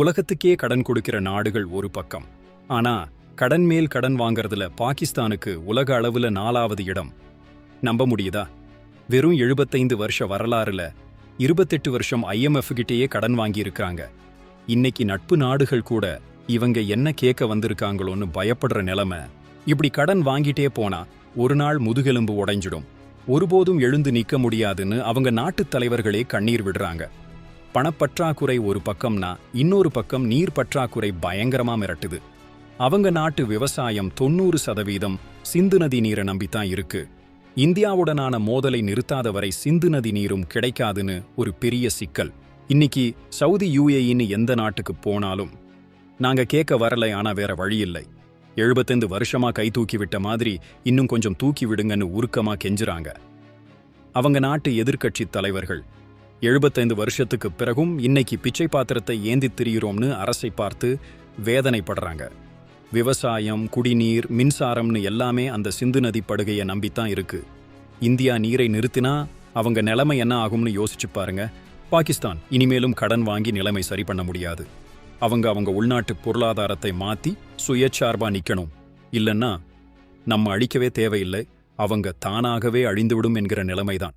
உலகத்துக்கே கடன் கொடுக்கிற நாடுகள் ஒரு பக்கம். ஆனா கடன் மேல் கடன் வாங்கறதுல பாகிஸ்தானுக்கு உலக அளவுல நாலாவது இடம். நம்ப முடியுதா? வெறும் எழுபத்தைந்து வருஷ வரலாறுல இருபத்தெட்டு வருஷம் ஐஎம்எஃப் கிட்டேயே கடன் வாங்கியிருக்கிறாங்க. இன்னைக்கு நட்பு நாடுகள் கூட இவங்க என்ன கேட்க வந்திருக்காங்களோன்னு பயப்படுற நிலைமை. இப்படி கடன் வாங்கிட்டே போனா ஒரு நாள் முதுகெலும்பு உடைஞ்சிடும். ஒருபோதும் எழுந்து நிக்க முடியாதுன்னு அவங்க நாட்டுத் தலைவர்களே கண்ணீர் விடுறாங்க. பணப்பற்றாக்குறை ஒரு பக்கம்னா இன்னொரு பக்கம் நீர் பற்றாக்குறை பயங்கரமா மிரட்டுது. அவங்க நாட்டு விவசாயம் தொண்ணூறு சதவீதம் சிந்து நதி நீரை நம்பித்தான் இருக்கு. இந்தியாவுடனான மோதலை நிறுத்தாத வரை சிந்து நதி நீரும் கிடைக்காதுன்னு ஒரு பெரிய சிக்கல். இன்னைக்கு சவுதி யூஏஇன்னு எந்த நாட்டுக்கு போனாலும் நாங்க கேட்க வரலை ஆனா வேற வழி இல்லை. எழுபத்தைந்து வருஷமா கை தூக்கி விட்ட மாதிரி இன்னும் கொஞ்சம் தூக்கி விடுங்கன்னு உருக்கமா கெஞ்சுறாங்க. அவங்க நாட்டு எதிர்க்கட்சி தலைவர்கள் எழுபத்தைந்து வருஷத்துக்கு பிறகும் இன்னைக்கு பிச்சை பாத்திரத்தை ஏந்தித் திரியிறோம்னு அரசை பார்த்து வேதனைப்படுறாங்க. விவசாயம் குடிநீர் மின்சாரம்னு எல்லாமே அந்த சிந்து நதி படுகையை நம்பித்தான் இருக்கு. இந்தியா நீரை நிறுத்தினா அவங்க நிலைமை என்ன ஆகும்னு யோசிச்சு பாருங்க. பாகிஸ்தான் இனிமேலும் கடன் வாங்கி நிலைமை சரி பண்ண முடியாது. அவங்க அவங்க உள்நாட்டு பொருளாதாரத்தை மாத்தி சுயச்சார்பா நிக்கணும். இல்லன்னா நம்ம அழிக்கவே தேவையில்லை. அவங்க தானாகவே அழிந்துவிடும் என்கிற நிலைமைதான்.